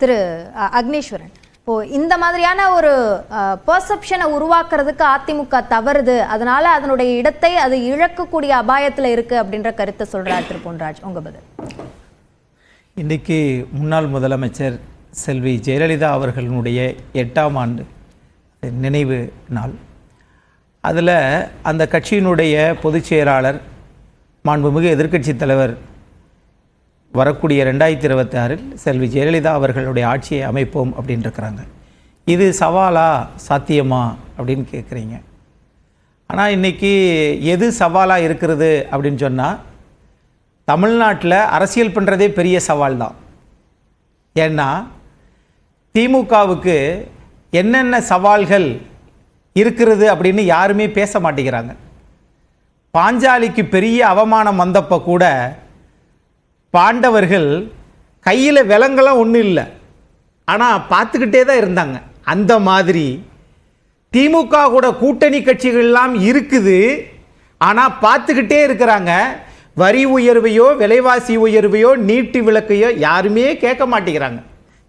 திரு அக்னேஸ்வரன் அக்னீஸ்வரன். இப்போ இந்த மாதிரியான ஒரு பர்செப்ஷனை உருவாக்குறதுக்கு அதிமுக தவறுது. அதனால அதனுடைய இடத்தை அது இழக்கக்கூடிய அபாயத்துல இருக்கு அப்படின்ற கருத்தை சொல்றார் திரு பொன்ராஜ். உங்க பதில். இன்றைக்கு முன்னாள் முதலமைச்சர் செல்வி ஜெயலலிதா அவர்களுடைய எட்டாம் ஆண்டு நினைவு நாள். அதில் அந்த கட்சியினுடைய பொதுச் செயலாளர் மாண்புமிகு எதிர்க்கட்சி தலைவர் வரக்கூடிய ரெண்டாயிரத்தி இருபத்தி ஆறில் செல்வி ஜெயலலிதா அவர்களுடைய ஆட்சியை அமைப்போம் அப்படின்னு இருக்கிறாங்க இது சவாலா சாத்தியமா அப்படின்னு கேட்குறீங்க. ஆனால் இன்றைக்கி எது சவாலாக இருக்கிறது அப்படின்னு சொன்னால் தமிழ்நாட்டில் அரசியல் பண்ணுறதே பெரிய சவால் தான் ஏன்னா திமுகவுக்கு என்னென்ன சவால்கள் இருக்கிறது அப்படின்னு யாருமே பேச மாட்டேங்கிறாங்க. பாஞ்சாலிக்கு பெரிய அவமானம் வந்தப்போ கூட பாண்டவர்கள் கையில் விலங்கெல்லாம் ஒன்றும் இல்லை. ஆனால் பார்த்துக்கிட்டே தான் இருந்தாங்க. அந்த மாதிரி திமுக கூட கூட்டணி கட்சிகள்லாம் இருக்குது. ஆனால் பார்த்துக்கிட்டே இருக்கிறாங்க. வரி உயர்வையோ விலைவாசி உயர்வையோ நீட்டு விளக்கையோ யாருமே கேட்க மாட்டேங்கிறாங்க.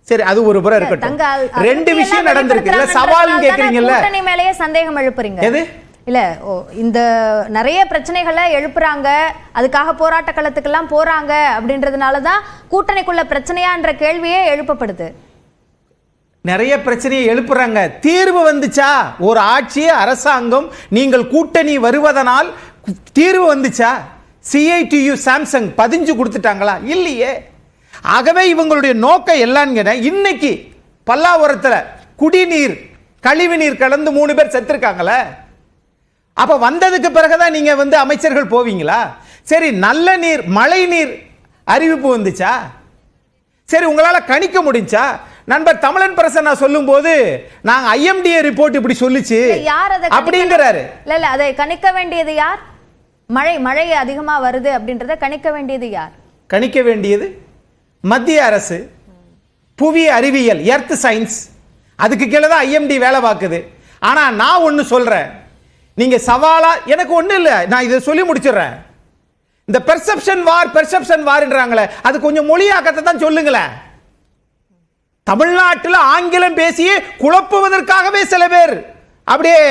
சரி அது ஒரு புறம் இருக்கட்டும். ரெண்டு விஷயம் நடந்திருக்கு வெளிப்படுத்துறாங்கன்றதுனால கேக்குறீங்கல்ல? மேலேயே சந்தேகம் எழுப்புறீங்க. எது? இல்லை ஓ இந்த நிறைய பிரச்சனைகளை எழுப்புறாங்க. அதுக்காக போராட்ட களத்துக்கெல்லாம் போறாங்க அப்படின்றதுனால தான் கூட்டணிக்குள்ள பிரச்சனையான்ற கேள்வியே எழுப்பப்படுது. நிறைய பிரச்சனையை எழுப்புறாங்க. தீர்வு வந்துச்சா? ஒரு ஆட்சி அரசாங்கம் நீங்கள் கூட்டணி வருவதனால் தீர்வு வந்துச்சா? சிஐடியு சாம்சங் பதிஞ்சு கொடுத்துட்டாங்களா? இல்லையே. ஆகவே இவங்களுடைய நோக்கம் எல்லான்னு இன்னைக்கு பல்லாவரத்தில் குடிநீர் கழிவு நீர் கலந்து மூணு பேர் செத்துருக்காங்களே. அப்ப வந்ததுக்கு பிறகுதான் நீங்க வந்து அமைச்சர்கள் போவீங்களா? சரி நல்ல நீர் மழை நீர் அறிவிப்பு வந்துச்சா? சரி உங்களால கணிக்க முடிஞ்சா? நண்பர் தமிழன் பிரசன்னா சொல்லும்போது நாங்க ஐஎம்டிஏ ரிப்போர்ட் இப்படி சொல்லுச்சு யார் அதை அப்படிங்கிறாரு. இல்ல இல்ல அதை கணிக்க வேண்டியது யார்? மழை மழை அதிகமா வருது அப்படின்றத கணிக்க வேண்டியது யார்? கணிக்க வேண்டியது மத்திய அரசு புவி அறிவியல் எர்த் சயின்ஸ் அதுக்கு கீழே தான் ஐஎம்டி வேலை பார்க்குது. ஆனா நான் ஒன்று சொல்றேன். நீங்க சவாலா? எனக்கு ஒன்றும் இல்லை. நான் இதை சொல்லி முடிச்சிடுறேன். இந்த பெர்செப்ஷன் வார் பெர்செப்ஷன் வார்ன்றாங்களே அது கொஞ்சம் மொழியாக்கத்தை தான் சொல்லுங்களேன். தமிழ்நாட்டில் ஆங்கிலம் பேசி குழப்புவதற்காகவே சில பேர் அப்படியே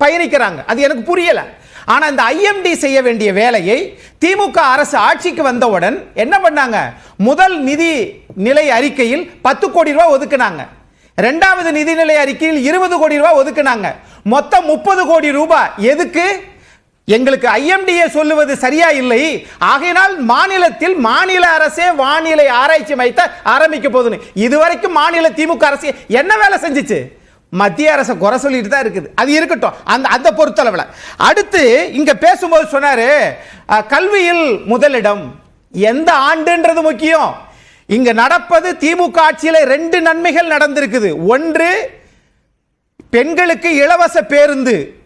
பயணிக்கிறாங்க. அது எனக்கு புரியல. ஆனா இந்த ஐஎம்டி செய்ய வேண்டிய வேலையை திமுக அரசு ஆட்சிக்கு வந்தவுடன் என்ன பண்ணாங்க? முதல் நிதி நிலை அறிக்கையில் பத்து கோடி ரூபாய் ஒதுக்குனாங்க. ரெண்டாவது நிதிநிலை அறிக்கையில் இருபது கோடி ரூபாய் ஒதுக்குனாங்க. மொத்தம் முப்பது கோடி ரூபாய் எதுக்கு? எங்களுக்கு ஐஎம்டிஏ சொல்லுவது சரியா இல்லை. ஆகையினால் மாநிலத்தில் மாநில அரசே வானிலை ஆராய்ச்சி மையத்தை ஆரம்பிக்க போகுதுன்னு. இதுவரைக்கும் மாநில திமுக அரசு என்ன வேலை செஞ்சுச்சு? மத்திய அரசை குறை சொல்லிட்டு தான் இருக்குது. அது இருக்கட்டும். அந்த அந்த பொறுத்தளவில். அடுத்து இங்கே பேசும்போது சொன்னார் கல்வியில் முதலிடம். எந்த ஆண்டுன்றது முக்கியம். இங்கே நடப்பது திமுக ஆட்சியில் ரெண்டு நன்மைகள் நடந்திருக்குது. ஒன்று பெண்களுக்கு இலவச பேருந்து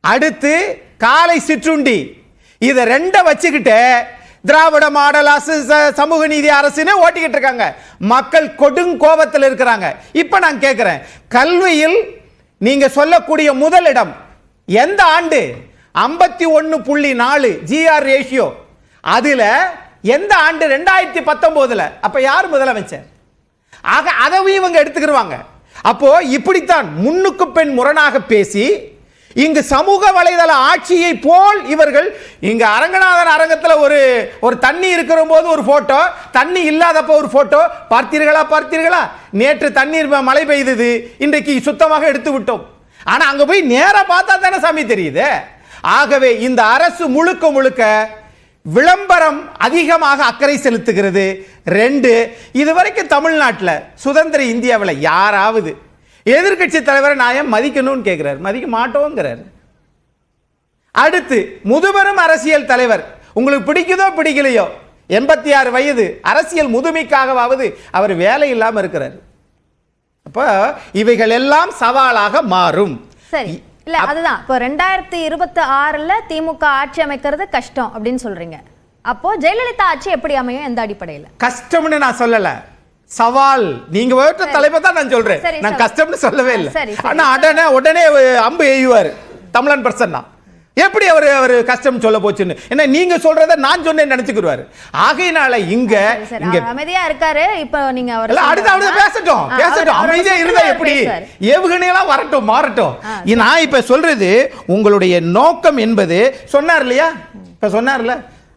அடுத்து காலை சிற்றுண்டி. இதை ரெண்ட வச்சுக்கிட்டு திராவிட மாடல் அரசு ச- சமூக நீதி அரசுன்னு ஓட்டிக்கிட்டு இருக்காங்க. மக்கள் கொடுங்கோபத்தில் இருக்கிறாங்க. இப்போ நான் கேட்குறேன் கல்வியில் நீங்க சொல்லக்கூடிய முதலிடம் எந்த ஆண்டு? ஐம்பத்தி ஒன்று புள்ளி நாலு ஜிஆர் ரேஷியோ அதில் எந்த ஆண்டு? ரெண்டாயிரத்தி பத்தொம்போதில். அப்போ யார் முதலமைச்சர்? ஆக அதையும் இவங்க எடுத்துக்கிடுவாங்க அப்போ இப்படித்தான் முன்னுக்கு பெண் முரணாக பேசி இங்கு சமூக வலைதள ஆட்சியை போல் இவர்கள் இங்க அரங்கநாதன் அரங்கத்தில் ஒரு ஒரு தண்ணி இருக்கிற போது ஒரு போட்டோ தண்ணி இல்லாதப்ப ஒரு போட்டோ பார்த்தீர்களா பார்த்தீர்களா? நேற்று தண்ணீர் மழை பெய்தது இன்றைக்கு சுத்தமாக எடுத்து விட்டோம். ஆனா அங்க போய் நேராக பார்த்தா தானே சாமி தெரியுது. ஆகவே இந்த அரசு முழுக்க முழுக்க விளம்பரம் அதிகமாக அக்கறை செலுத்துகிறது. ரெண்டு இதுவரைக்கும் தமிழ்நாட்டில் சுதந்திர இந்தியாவில் யாராவது எதிர்க்கட்சி தலைவரை நான் ஏன் மதிக்கணும்னு கேட்குறாரு மதிக்க மாட்டோங்கிறார். அடுத்து முதுபெரும் அரசியல் தலைவர். உங்களுக்கு பிடிக்குதோ பிடிக்கலையோ? எண்பத்தி ஆறு வயது அரசியல் முதுமைக்காகவாவது அவர் வேலை இல்லாமல் இருக்கிறார். அப்போ இவைகள் எல்லாம் சவாலாக மாறும். சரி. இல்ல அதுதான். இப்போ ரெண்டாயிரத்தி இருபத்தி ஆறுல திமுக ஆட்சி அமைக்கிறது கஷ்டம் அப்படின்னு சொல்றீங்க. அப்போ ஜெயலலிதா ஆட்சி எப்படி அமையும் எந்த அடிப்படையில? கஷ்டம்னு நான் சொல்லல. சவால். நீங்க வேற்ற தலைமை தான் நான் சொல்றேன். நான். கஷ்டம்னு சொல்லவே இல்லை. ஆனா உடனே உடனே அம்பு எய்யுவார். தமிழன் பிரசன்னா. எப்படி அவர் அவர் கஷ்டம் சொல்ல போச்சுன்னு? என்ன நீங்க சொல்றத நான் சொன்னேன்னு நினைச்சுக்கிடுவாரு. ஆகையினால இங்க. இங்க அவர் அமைதியா இருக்காரு. இப்போ நீங்க அவர் அடுத்து அடுத்து பேசட்டும் பேசட்டும். அவர் அமைதியா அவர் இருந்தா எப்படி. ஏவுகணையெல்லாம் வரட்டும் மாறட்டும். நான் இப்ப சொல்றது உங்களுடைய நோக்கம் என்பது சொன்னார் இல்லையா? இப்ப சொன்னார்ல?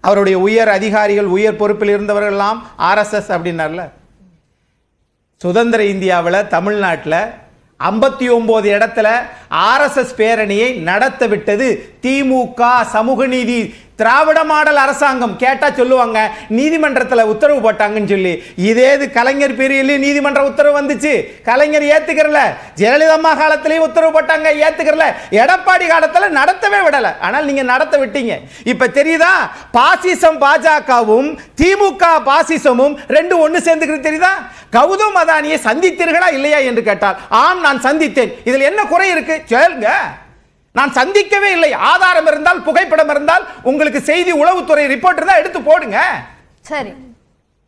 அவருடைய உயர் அதிகாரிகள் உயர் பொறுப்பில் இருந்தவர்கள் எல்லாம் ஆர்எஸ்எஸ் அப்படின்னார்ல? சுதந்திர இந்தியாவில் தமிழ்நாட்டில் ஐம்பத்தி ஒன்பது இடத்துல ஆர்எஸ்எஸ் பேரணியை நடத்த விட்டது. திமுக சமூக நீதி திராவிட மாடல் அரசாங்கம் கேட்டால் சொல்லுவாங்க நீதிமன்றத்தில் உத்தரவு போட்டாங்கன்னு சொல்லி. இதே இது கலைஞர் பீரியட்லயும் நீதிமன்ற உத்தரவு வந்துச்சு. கலைஞர் ஏற்றுக்கிறல ஜெயலலிதம்மா அம்மா உத்தரவு போட்டாங்க ஏற்றுக்கிறல எடப்பாடி காலத்தில் நடத்தவே விடலை. ஆனால் நீங்கள் நடத்த விட்டீங்க. இப்போ தெரியுதா? பாசிசம் பாஜகவும் திமுக பாசிசமும் ரெண்டு ஒன்று சேர்ந்துக்கிறது தெரியுதா? கௌதம் அதானியை சந்தித்தீர்களா இல்லையா என்று கேட்டால் ஆம் நான் சந்தித்தேன். இதில் என்ன குறை இருக்கு? சொல்லுங்க. நான் சந்திக்கவே இல்லை. ஆதாரம் இருந்தால் புகைப்படம் இருந்தால் உங்களுக்கு செய்தி உளவுத்துறை ரிப்போர்ட் இருந்தால் எடுத்து போடுங்க. சரி.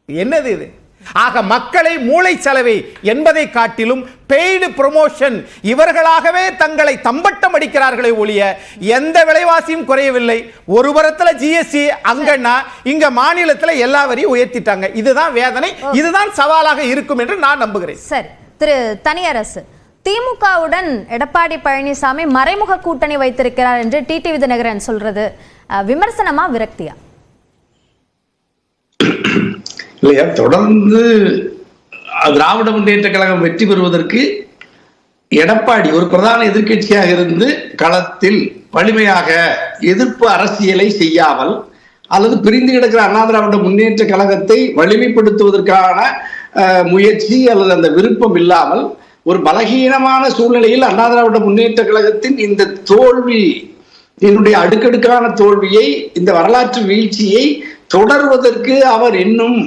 என்னது இது? ஆக மக்களை மூளை செலவை என்பதை காட்டிலும் பெய்டு ப்ரொமோஷன் இவர்களாகவே தங்களை தம்பட்டம் அடிக்கிறார்களே ஒழிய எந்த விலைவாசியும் குறையவில்லை. ஒரு புறத்துல ஜிஎஸ்டி அங்கன்னா இங்க மாநிலத்துல எல்லா வரியும் உயர்த்திட்டாங்க. இதுதான் வேதனை. இதுதான் சவாலாக இருக்கும் என்று நான் நம்புகிறேன். சரி. திரு தனியரசு திமுகவுடன் எடப்பாடி பழனிசாமி மறைமுக கூட்டணி வைத்திருக்கிறார் என்று டிடிவி தினகரன் சொல்றது. விமர்சனமா விரக்தியா? இல்லையா? தொடர்ந்து திராவிட முன்னேற்ற கழகம் வெற்றி பெறுவதற்கு எடப்பாடி ஒரு பிரதான எதிர்கட்சியாக இருந்து களத்தில் வலிமையாக எதிர்ப்பு அரசியலை செய்யாமல் அல்லது பிரிந்து கிடக்கிற அண்ணா திராவிட முன்னேற்ற கழகத்தை வலிமைப்படுத்துவதற்கான அஹ், முயற்சி அல்லது அந்த விருப்பம் இல்லாமல் ஒரு பலகீனமான சூழ்நிலையில் அண்ணா திராவிட முன்னேற்ற கழகத்தின் இந்த தோல்வி என்னுடைய அடுக்கடுக்கான தோல்வியை இந்த வரலாற்று வீழ்ச்சியை தொடர்வதற்கு அவர் இன்னும்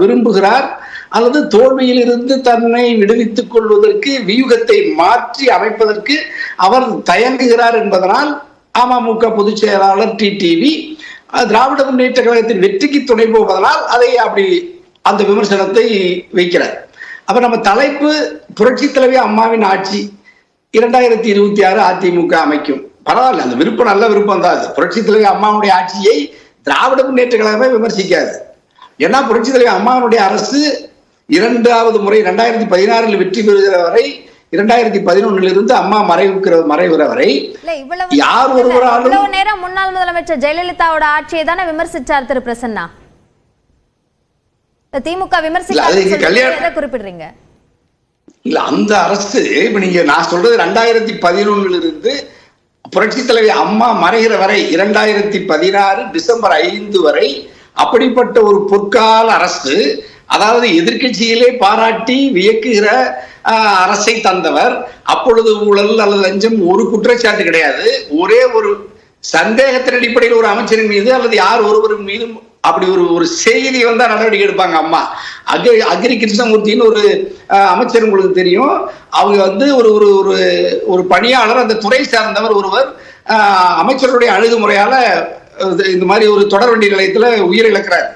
விரும்புகிறார். அல்லது தோல்வியிலிருந்து தன்னை விடுவித்துக் கொள்வதற்கு வியூகத்தை மாற்றி அமைப்பதற்கு அவர் தயங்குகிறார் என்பதனால் அமமுக பொதுச் செயலாளர் டிடிவி திராவிட முன்னேற்ற கழகத்தின் வெற்றிக்கு துணை போவதனால் அதை அப்படி அந்த விமர்சனத்தை வைக்கிறார். அப்ப நம்ம தலைப்பு புரட்சி தலைவி அம்மாவின் ஆட்சி இரண்டாயிரத்தி இருபத்தி ஆறு அதிமுக அமைக்கும். பரவாயில்ல அந்த விருப்பம் நல்ல விருப்பம் தான் அது. புரட்சி தலைவி அம்மாவுடைய ஆட்சியை திராவிட முன்னேற்ற கழகமே விமர்சிக்காது. ஏன்னா புரட்சி தலைவி அம்மாவுடைய அரசு இரண்டாவது முறை இரண்டாயிரத்தி பதினாறில் வெற்றி பெறுகிற வரை இரண்டாயிரத்தி பதினொன்னுல இருந்து அம்மா மறைவுக்கிற மறைவுற வரை யார் ஒருவராலும் நேரம் முன்னாள் முதலமைச்சர் ஜெயலலிதாவோட ஆட்சியை தானே விமர்சிச்சார் திரு பிரசன்னா? திமுக விமர்சிக்க குறிப்பிடுறீங்க? இல்ல அந்த அரசு இப்ப நீங்க நான் சொல்றது ரெண்டாயிரத்தி பதினொன்னுல இருந்து புரட்சி தலைவி அம்மா மறைகிற வரை இரண்டாயிரத்தி பதினாறு டிசம்பர் ஐந்து வரை அப்படிப்பட்ட ஒரு பொற்கால அரசு அதாவது எதிர்க்கட்சியிலே பாராட்டி வியக்குகிற அரசை தந்தவர். அப்பொழுது ஊழல் அல்லது லஞ்சம் ஒரு குற்றச்சாட்டு கிடையாது. ஒரே ஒரு சந்தேகத்தின் அடிப்படையில் ஒரு அமைச்சரின் மீது அல்லது யார் ஒருவரின் மீதும் அப்படி ஒரு ஒரு செய்தி வந்தா நடவடிக்கை எடுப்பாங்க அம்மா. அக்ரி அக்ரி கிருஷ்ணமூர்த்தின்னு ஒரு அமைச்சர் உங்களுக்கு தெரியும். அவங்க வந்து ஒரு ஒரு ஒரு ஒரு பணியாளர் அந்த துறை சார்ந்தவர் ஒருவர் அமைச்சருடைய அணுகுமுறையால இந்த மாதிரி ஒரு தொடர் வண்டி நிலையத்துல உயிரிழக்கிறார்